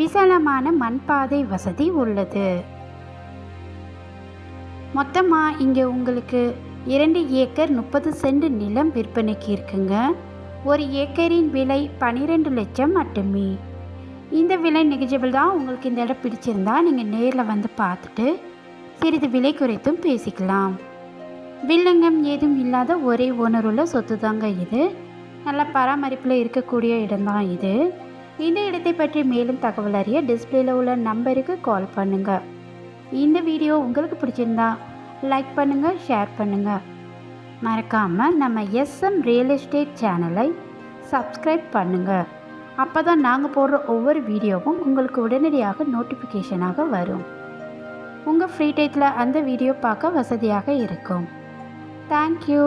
விசாலமான மண்பாதை வசதி உள்ளது. மொத்தமாக இங்கே உங்களுக்கு இரண்டு ஏக்கர் முப்பது சென்ட் நிலம் விற்பனைக்கு இருக்குங்க. ஒரு ஏக்கரின் விலை பன்னிரெண்டு லட்சம் மட்டுமே. இந்த விலை நெகிஜபிள் தான். உங்களுக்கு இந்த இடம் பிடிச்சிருந்தா நீங்கள் நேரில் வந்து பார்த்துட்டு சிறிது விலை குறைத்தும் பேசிக்கலாம். வில்லங்கம் ஏதும் இல்லாத ஒரே உணர்வுள்ள சொத்து தாங்க இது. நல்ல பராமரிப்பில் இருக்கக்கூடிய இடம்தான் இது. இந்த இடத்தை பற்றி மேலும் தகவல் அறிய டிஸ்பிளேல உள்ள நம்பருக்கு கால் பண்ணுங்கள் இந்த வீடியோ உங்களுக்கு பிடிச்சிருந்தா லைக் பண்ணுங்கள் ஷேர் பண்ணுங்கள் மறக்காமல் நம்ம எஸ்எம் ரியல் எஸ்டேட் சேனலை சப்ஸ்கிரைப் பண்ணுங்கள் அப்போ தான் நாங்கள் போடுற ஒவ்வொரு வீடியோவும் உங்களுக்கு உடனடியாக நோட்டிஃபிகேஷனாக வரும். உங்கள் ஃப்ரீ டைத்தில் அந்த வீடியோ பார்க்க வசதியாக இருக்கும். தேங்க்யூ